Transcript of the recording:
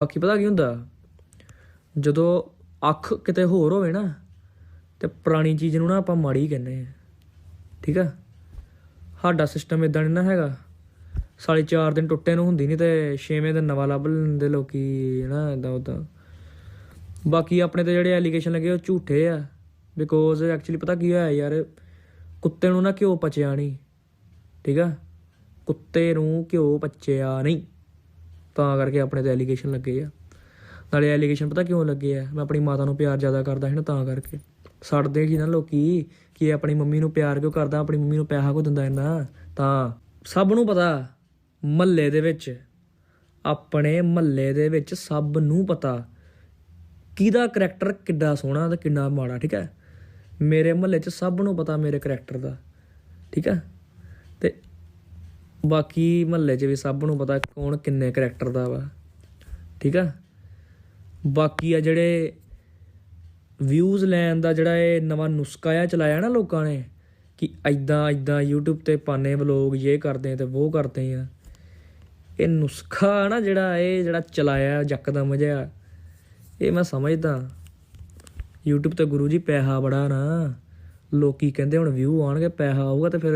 ਬਾਕੀ ਪਤਾ ਕੀ ਹੁੰਦਾ? ਜਦੋਂ ਅੱਖ ਕਿਤੇ ਹੋਰ ਹੋਵੇ ਨਾ, ਤੇ ਪੁਰਾਣੀ ਚੀਜ਼ ਨੂੰ ਨਾ ਆਪਾਂ ਮਾੜੀ ਕਹਿੰਦੇ ਆ। ਠੀਕ ਆ? ਸਾਡਾ ਸਿਸਟਮ ਇਦਾਂ ਨਹੀਂ ਨਾ ਹੈਗਾ। ਸਾਲੇ 4 ਦਿਨ ਟੁੱਟੇ ਨੂੰ ਹੁੰਦੀ ਨਹੀਂ ਤੇ 6ਵੇਂ ਦਿਨ ਨਵਾਂ ਲੱਭ ਲੈਂਦੇ ਲੋਕੀ ਨਾ ਇਦਾਂ ਉਦਾਂ। ਬਾਕੀ ਆਪਣੇ ਤੇ ਜਿਹੜੇ ਐਲੀਗੇਸ਼ਨ ਲੱਗੇ ਉਹ ਝੂਠੇ ਆ। ਬਿਕੋਜ਼ ਐਕਚੁਅਲੀ ਪਤਾ ਕੀ ਹੋਇਆ ਯਾਰ, ਕੁੱਤੇ ਨੂੰ ਨਾ ਘਿਓ ਪਚਿਆ ਨਹੀਂ ਠੀਕ ਆ? ਕੁੱਤੇ ਨੂੰ ਘਿਓ ਪਚਿਆ ਨਹੀਂ। ਤਾਂ ਕਰਕੇ ਆਪਣੇ ਤੇ ਐਲੀਗੇਸ਼ਨ ਲੱਗੇ ਆ। ਨਾਲੇ ਐਲੀਗੇਸ਼ਨ ਪਤਾ ਕਿਉਂ ਲੱਗੇ ਆ? ਮੈਂ ਆਪਣੀ ਮਾਤਾ ਨੂੰ ਪਿਆਰ ਜ਼ਿਆਦਾ ਕਰਦਾ ਸੀ ਨਾ ਤਾਂ ਕਰਕੇ। ਸੜਦੇ ਸੀ ਨਾ ਲੋਕੀ ਕਿ ਆਪਣੀ ਮੰਮੀ ਨੂੰ ਪਿਆਰ ਕਿਉਂ ਕਰਦਾ, ਆਪਣੀ ਮੰਮੀ ਨੂੰ ਪੈਸਾ ਕਿਉਂ ਦਿੰਦਾ ਇੰਨਾ? ਤਾਂ ਸਭ ਨੂੰ ਪਤਾ, ਮਹੱਲੇ ਦੇ ਵਿੱਚ, ਆਪਣੇ ਮਹੱਲੇ ਦੇ ਵਿੱਚ ਸਭ ਨੂੰ ਪਤਾ ਕਿਹਦਾ ਕਰੈਕਟਰ ਕਿੱਡਾ ਸੋਹਣਾ ਤੇ ਕਿੰਨਾ ਮਾੜਾ, ਠੀਕ ਹੈ? ਮੇਰੇ ਮਹੱਲੇ 'ਚ ਸਭ ਨੂੰ ਪਤਾ ਮੇਰੇ ਕਰੈਕਟਰ ਦਾ, ਠੀਕ ਹੈ? ਬਾਕੀ ਮਹੱਲੇ 'ਚ ਵੀ ਸਭ ਨੂੰ ਪਤਾ ਕੌਣ ਕਿੰਨੇ ਕਰੈਕਟਰ ਦਾ ਵਾ। ਠੀਕ ਆ? ਬਾਕੀ ਆ ਜਿਹੜੇ ਵਿਊਜ਼ ਲੈਣ ਦਾ ਜਿਹੜਾ ਇਹ ਨਵਾਂ ਨੁਸਖਾ ਆ ਚਲਾਇਆ ਨਾ ਲੋਕਾਂ ਨੇ ਕਿ ਐਦਾਂ ਐਦਾਂ YouTube ਤੇ ਪਾਣੇ ਵਲੋਗ ਇਹ ਕਰਦੇ ਤੇ ਉਹ ਕਰਦੇ ਆ। ਇਹ ਨੁਸਖਾ ਨਾ ਜਿਹੜਾ ਇਹ ਜਿਹੜਾ ਚਲਾਇਆ ਯਕਦਮ ਜਿਹਾ, ਇਹ ਮੈਂ ਸਮਝਦਾ। YouTube ਤੇ ਗੁਰੂ ਜੀ ਪੈਸਾ ਬੜਾ ਨਾ। ਲੋਕੀ ਕਹਿੰਦੇ ਹੁਣ ਵਿਊ ਆਉਣਗੇ, ਪੈਸਾ ਆਊਗਾ ਤੇ ਫਿਰ